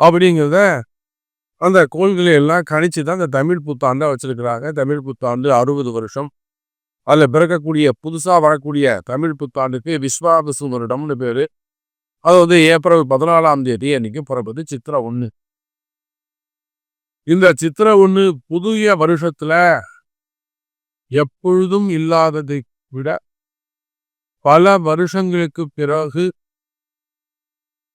அப்படிங்கிறத அந்த கோள்களை எல்லாம் கணிச்சு தான் இந்த தமிழ் புத்தாண்டை வச்சிருக்கிறாங்க. தமிழ் புத்தாண்டு அறுபது வருஷம். அதில் பிறக்கக்கூடிய புதுசாக வரக்கூடிய தமிழ் புத்தாண்டுக்கு விஸ்வாபிசு வருடம்னு பேர். அது வந்து ஏப்ரல் பதினாலாம் தேதி அன்னைக்கு பிறப்பது சித்திரை ஒன்று இந்த சித்திரை ஒன்று புதிய வருஷத்தில் எப்பொழுதும் இல்லாததை விட பல வருஷங்களுக்கு பிறகு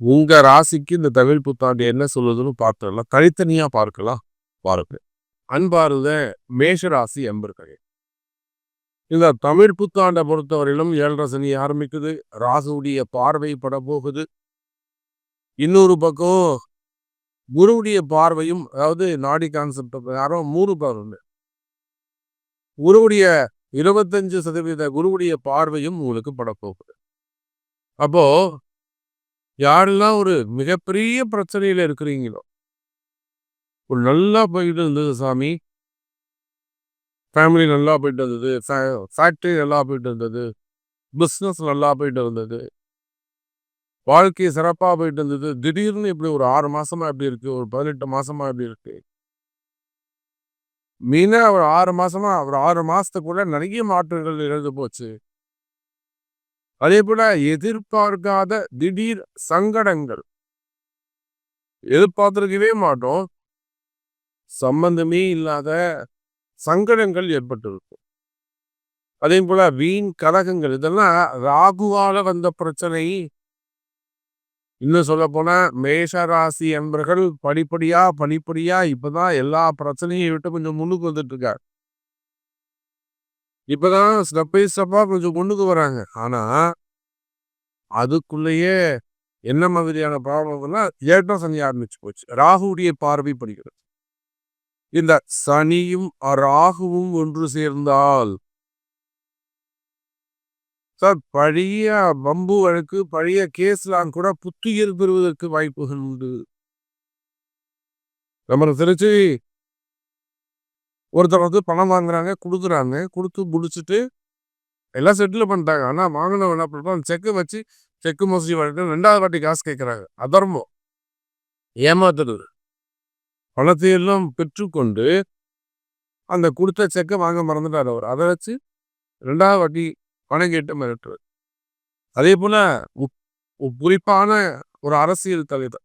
உங்க ராசிக்கு இந்த தமிழ் புத்தாண்டு என்ன சொல்லுதுன்னு பார்த்துடலாம். தனித்தனியா பார்க்கலாம். பாருங்க. அன்பாருத மேஷ ராசி எம்பர்கள் இந்த தமிழ் புத்தாண்டை பொறுத்தவரையிலும் ஏழரை சனி ஆரம்பிக்குது. ராசுடைய பார்வை பட போகுது இன்னொரு பக்கம் குருவுடைய பார்வையும் அதாவது நாடி கான்செப்ட் யாரும் மூணு பேர் உண்டு. குருவுடைய இருபத்தஞ்சு சதவீத குருவுடைய பார்வையும் உங்களுக்கு படப்போகுது. அப்போ யாரெல்லாம் ஒரு மிகப்பெரிய பிரச்சனையில இருக்கிறீங்களோ? ஒரு நல்லா போயிட்டு இருந்தது சாமி. ஃபேமிலி நல்லா போயிட்டு இருந்தது. ஃபேக்ட்ரி நல்லா போயிட்டு இருந்தது. பிஸ்னஸ் நல்லா போயிட்டு இருந்தது. வாழ்க்கை சிறப்பாக போயிட்டு இருந்தது. திடீர்னு இப்படி ஒரு ஆறு மாசமா எப்படி இருக்கு? ஒரு பதினெட்டு மாசமா எப்படி இருக்கு? மீனா ஒரு ஆறு மாசமா ஒரு ஆறு மாசத்துக்குள்ள நிறைய மாற்றங்கள் இழந்து போச்சு. அதே போல எதிர்பார்க்காத திடீர் சங்கடங்கள். எதிர்பார்த்திருக்கவே மாட்டோம். சம்பந்தமே இல்லாத சங்கடங்கள் ஏற்பட்டிருக்கும். அதே போல வீண் கலகங்கள் இதெல்லாம் ராகுவால வந்த பிரச்சனை. இன்னும் சொல்ல போனா மேஷ ராசி என்பர்கள் படிப்படியா படிப்படியா இப்பதான் எல்லா பிரச்சனையும் விட்டு கொஞ்சம் முன்னுக்கு வந்துட்டு இருக்காங்க. இப்பதான் ஸ்டெப் பை ஸ்டெப்பா கொஞ்சம் முன்னுக்கு வராங்க. ஆனா அதுக்குள்ளேயே என்ன மாதிரியான ப்ராப்ளம்னா ஏற்றம் சனி ஆரம்பிச்சு போச்சு. ராகுடைய பார்வை படிக்கிறது. இந்த சனியும் ராகுவும் ஒன்று சேர்ந்தால் சார் பழைய பம்பு வழக்கு பழைய கேஸ்லாம் கூட புத்துயிர் பெறுவதற்கு வாய்ப்புகள் உண்டு. நம்ம திருச்சி ஒருத்தர் வந்து பணம் வாங்குறாங்க கொடுக்குறாங்க. கொடுத்து முடிச்சுட்டு எல்லாம் செட்டில் பண்ணிட்டாங்க. ஆனால் வாங்கினவன் என்ன பண்ணுறோம் செக்கு வச்சு செக்கு மோசடி பண்ணிட்டு ரெண்டாவது வாட்டி காசு கேட்குறாங்க அதர்மம். ஏமாத்துறது. பணத்தை எல்லாம் பெற்றுக்கொண்டு அந்த கொடுத்த செக்கை வாங்க மறந்துட்டார் அவர். அதை வச்சு ரெண்டாவது வாட்டி பணம் கேட்டு மிரட்டுறது. அதே போல குறிப்பான ஒரு அரசியல் தலைவர்.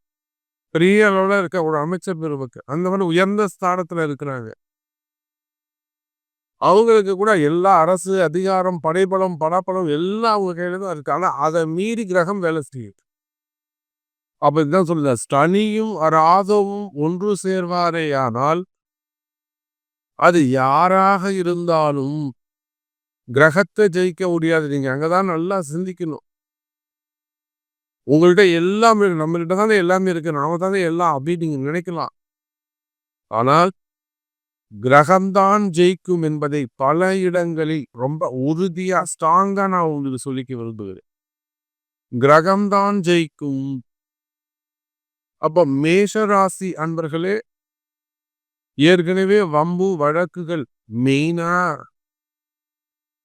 பெரிய அளவில் இருக்க ஒரு அமைச்சர் பெருமக்கு அந்த மாதிரி உயர்ந்த ஸ்தானத்தில் இருக்கிறாங்க. அவங்களுக்கு கூட எல்லா அரசு அதிகாரம் படைபலம் பணப்பலம் எல்லாம் அவங்க கையில தான் இருக்கு. ஆனா அதை மீறி கிரகம் வேலை செய்யுது. அப்ப இதுதான் சொல்லுங்க ஸ்டனியும் ராதவும் ஒன்று சேர்வாரேயானால் அது யாராக இருந்தாலும் கிரகத்தை ஜெயிக்க முடியாது. நீங்க அங்கதான் நல்லா சிந்திக்கணும். உங்கள்கிட்ட எல்லாமே நம்மள்கிட்ட தானே எல்லாமே இருக்கு. நாம தானே எல்லாம் அப்படின்னு நீங்க நினைக்கலாம். ஆனால் கிரகம்தான் ஜெயிக்கும் என்பதை பல இடங்களில் ரொம்ப உறுதியா ஸ்ட்ராங்கா நான் உங்களுக்கு சொல்லிக்க விரும்புகிறேன். கிரகம்தான் ஜெயிக்கும். அப்ப மேஷராசி அன்பர்களே ஏற்கனவே வம்பு வழக்குகள் மெயினா?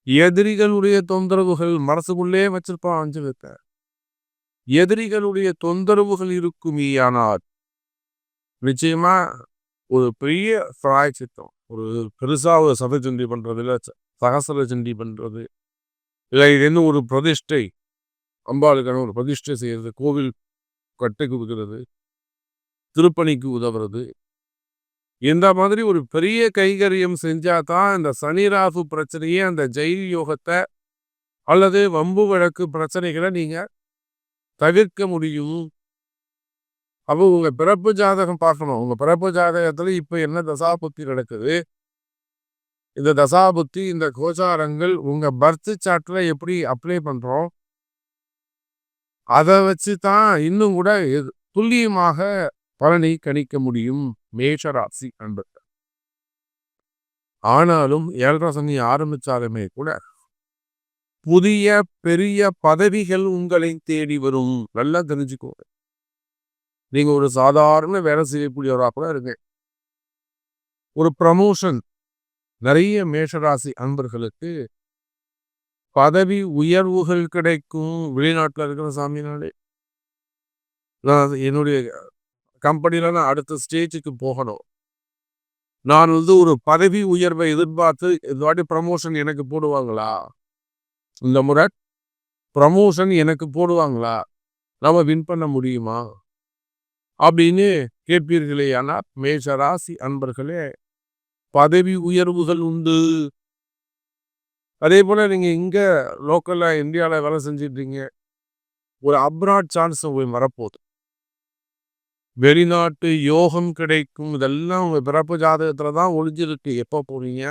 எதிரிகளுடைய தொந்தரவுகள் மனசுக்குள்ளே வச்சிருப்பான் அஞ்சு எதிரிகளுடைய தொந்தரவுகள் இருக்குமேயானால் நிச்சயமா ஒரு பெரிய பிராய்ச்சித்தம் ஒரு பெருசாக ஒரு சதை சண்டி பண்றது இல்லை சகசர சண்டி பண்ணுறது இல்லை இது ஒரு பிரதிஷ்டை? அம்பாளுக்கான ஒரு பிரதிஷ்டை செய்கிறது கோவில் கட்டை கொடுக்கிறது திருப்பணிக்கு உதவுறது. இந்த மாதிரி ஒரு பெரிய கைகரியம் செஞ்சால் தான் இந்த சனி ராகு பிரச்சனையே அந்த ஜெயில் யோகத்தை அல்லது வம்பு வழக்கு பிரச்சனைகளை நீங்கள் தவிர்க்க முடியும். அப்போ உங்க பிறப்பு ஜாதகம் பார்க்கணும். உங்க பிறப்பு ஜாதகத்துல இப்போ என்ன தசாபுத்தி நடக்குது? இந்த தசாபுத்தி இந்த கோச்சாரங்கள் உங்க பர்த் சார்ட்டில் எப்படி அப்ளை பண்றோம்? அதை வச்சு தான் இன்னும் கூட துல்லியமாக பலனை கணிக்க முடியும் மேஷராசி அன்பர்கள். ஆனாலும் ஏழரை சனி ஆரம்பிச்சாலுமே கூட புதிய பெரிய பதவிகள் உங்களை தேடி வரும். நல்லா தெரிஞ்சுக்கோங்க. நீங்க ஒரு சாதாரண வேலை செய்யக்கூடியவராக கூட இருங்க. ஒரு ப்ரமோஷன் நிறைய மேஷராசி அன்பர்களுக்கு பதவி உயர்வுகள் கிடைக்கும் வெளிநாட்டில் இருக்கிற சாமினாலே. நான் என்னுடைய கம்பெனியில் நான் அடுத்த ஸ்டேஜுக்கு போகணும். நான் வந்து ஒரு பதவி உயர்வை எதிர்பார்த்து இது வாட்டி ப்ரமோஷன் எனக்கு போடுவாங்களா? இந்த முறை ப்ரமோஷன் எனக்கு போடுவாங்களா? நம்ம வின் பண்ண முடியுமா? அப்படின்னு கேட்பீர்களே ஆனால் மேஷ ராசி அன்பர்களே பதவி உயர்வுகள் உண்டு. அதே போல் நீங்கள் இங்கே லோக்கலில் இந்தியாவில் வேலை செஞ்சிட்றீங்க. ஒரு அப்ராட் சான்ஸ் உங்களுக்கு வரப்போகுது. வெளிநாட்டு யோகம் கிடைக்கும். இதெல்லாம் உங்கள் பிறப்பு ஜாதகத்தில் தான் ஒழிஞ்சிருக்கு எப்போ போறீங்க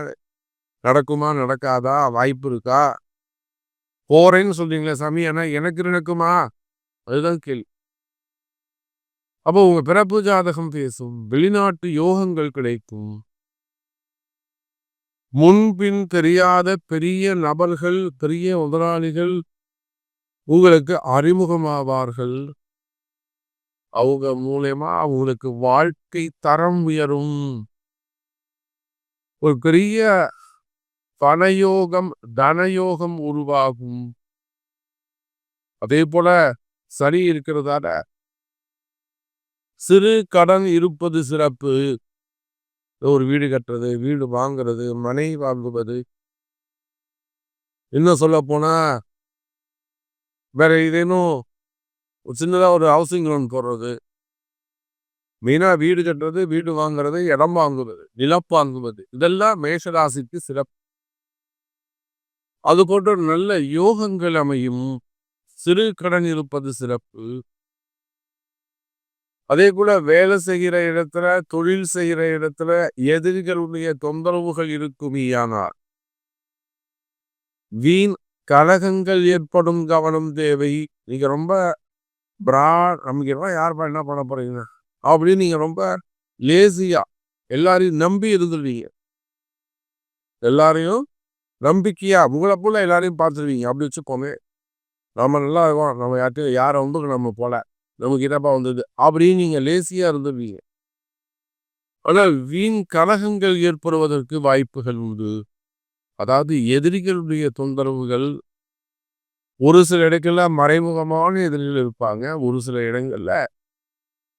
நடக்குமா நடக்காதா? வாய்ப்பு இருக்கா? போகிறேன்னு சொல்கிறீங்களே சாமி. ஆனால் எனக்கு நடக்குமா? அதுதான் கேள்வி. அப்போ உங்க பிறப்பு ஜாதகம் பேசும். வெளிநாட்டு யோகங்கள் கிடைக்கும். முன்பின் தெரியாத பெரிய நபர்கள் பெரிய முதலாளிகள் உங்களுக்கு அறிமுகமாவார்கள். அவங்க மூலயமா அவங்களுக்கு வாழ்க்கை தரம் உயரும். ஒரு பெரிய பணயோகம் தனயோகம் உருவாகும். அதே போல சரி இருக்கிறதால சிறு கடன் இருப்பது சிறப்பு. ஒரு வீடு கட்டுறது வீடு வாங்குறது மனை வாங்குவது. இன்னும் சொல்ல போனா வேற ஏதேனும் சின்னதாக ஒரு ஹவுசிங் லோன் போடுறது. மெயினாக வீடு கட்டுறது வீடு வாங்குறது இடம் வாங்குவது நிலம் வாங்குவது. இதெல்லாம் மேஷராசிக்கு சிறப்பு. அது போன்ற நல்ல யோகங்கள் அமையும். சிறு கடன் இருப்பது சிறப்பு. அதே போல வேலை செய்கிற இடத்துல தொழில் செய்கிற இடத்துல எதிரிகளுடைய தொந்தரவுகள் இருக்குமேயானார் வீண் கலகங்கள் ஏற்படும் கவனம் தேவை. நீங்க ரொம்ப பிரா நமக்கு யார் என்ன பண்ண போறீங்க? அப்படின்னு நீங்க ரொம்ப லேசியா எல்லாரையும் நம்பி இருந்துருவீங்க. எல்லாரையும் நம்பிக்கையா உங்களை போல எல்லாரையும் பார்த்துருவீங்க. அப்படி வச்சுக்கோமே. நம்ம நல்லா இருக்கோம். நம்ம யார்ட்டையும் யாரை வந்து நம்ம போல. நமக்கு என்னப்பா வந்தது? அப்படின்னு நீங்க லேசியா இருந்துருவீங்க ஆனால் வீண் கலகங்கள் ஏற்படுவதற்கு வாய்ப்புகள் உண்டு. அதாவது எதிரிகளுடைய தொந்தரவுகள் ஒரு சில இடங்கள்ல மறைமுகமான எதிரிகள் இருப்பாங்க. ஒரு சில இடங்கள்ல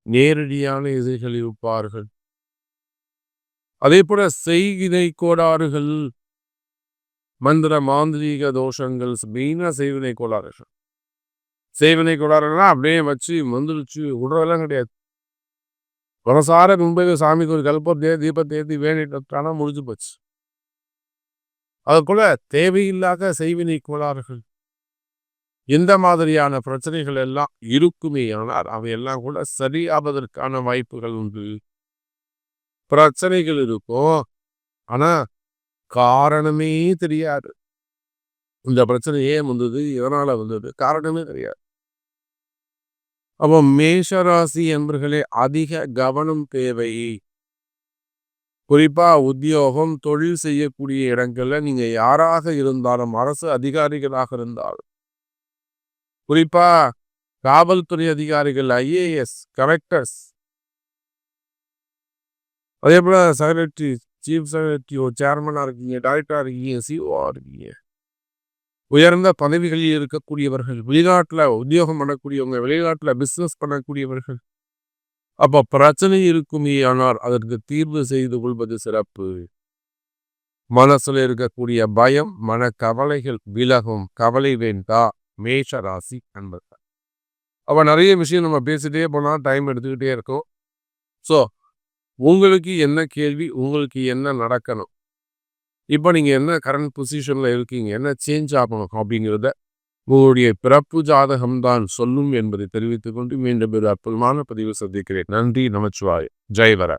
நேரடியான எதிரிகள் இருப்பார்கள். அதே போல செய்கினை கோடாறுகள் மந்திர மாந்திரீக தோஷங்கள் மெயினா செய்வினை கோளாறுகள். செய்வினை கோளாறுலாம் அப்படியே வச்சு மந்திரிச்சு விடுறதெல்லாம் கிடையாது. மனசார மும்பை சாமி கோயில் கல்பத்தே தீபத்தேத்தி வேண்டிட்டானா முடிஞ்சு போச்சு. அதுக்குள்ள தேவையில்லாத செய்வினை கோளாறுகள். இந்த மாதிரியான பிரச்சனைகள் எல்லாம் இருக்குமே ஆனால் அவையெல்லாம் கூட சரியாவதற்கான வாய்ப்புகள் உண்டு. பிரச்சனைகள் இருக்கும். ஆனா காரணமே தெரியாது. இந்த பிரச்சனை ஏன் வந்தது? எதனால வந்தது? காரணமே தெரியாது. அப்போ மேஷராசி என்பர்களே அதிக கவனம் தேவை. குறிப்பா உத்தியோகம் தொழில் செய்யக்கூடிய இடங்கள்ல நீங்க யாராக இருந்தாலும் அரசு அதிகாரிகளாக இருந்தாலும். குறிப்பா காவல்துறை அதிகாரிகள் ஐஏஎஸ் கலெக்டர்ஸ். அதே போல செக்ரட்டரி சீஃப் செக்ரட்டரியோ சேர்மனா இருக்கீங்க டைரக்டரா இருக்கீங்க சிஓ இருக்கீங்க. உயர்ந்த பதவிகளில் இருக்கக்கூடியவர்கள் வெளிநாட்டில் உத்தியோகம் பண்ணக்கூடியவங்க வெளிநாட்டில் பிஸ்னஸ் பண்ணக்கூடியவர்கள். அப்போ பிரச்சனை இருக்குமே ஆனால் அதற்கு தீர்வு செய்து கொள்வது சிறப்பு. மனசுல இருக்கக்கூடிய பயம் மன கவலைகள் விலகும். கவலை வேண்டா மேஷ ராசி அன்பர்கள். அப்போ நிறைய விஷயம் நம்ம பேசிட்டே போனால் டைம் எடுத்துக்கிட்டே இருக்கும். ஸோ உங்களுக்கு என்ன கேள்வி உங்களுக்கு என்ன நடக்கணும்? இப்போ நீங்கள் என்ன கரண்ட் பொசிஷனில் இருக்கீங்க? என்ன சேஞ்ச் ஆகணும் அப்படிங்கிறத உங்களுடைய பிறப்பு ஜாதகம் தான் சொல்லும் என்பதை தெரிவித்துக் கொண்டு மீண்டும் ஒரு அற்புதமான பதிவு சந்திக்கிறேன். நன்றி நமச்சிவாய் ஜெய்வர.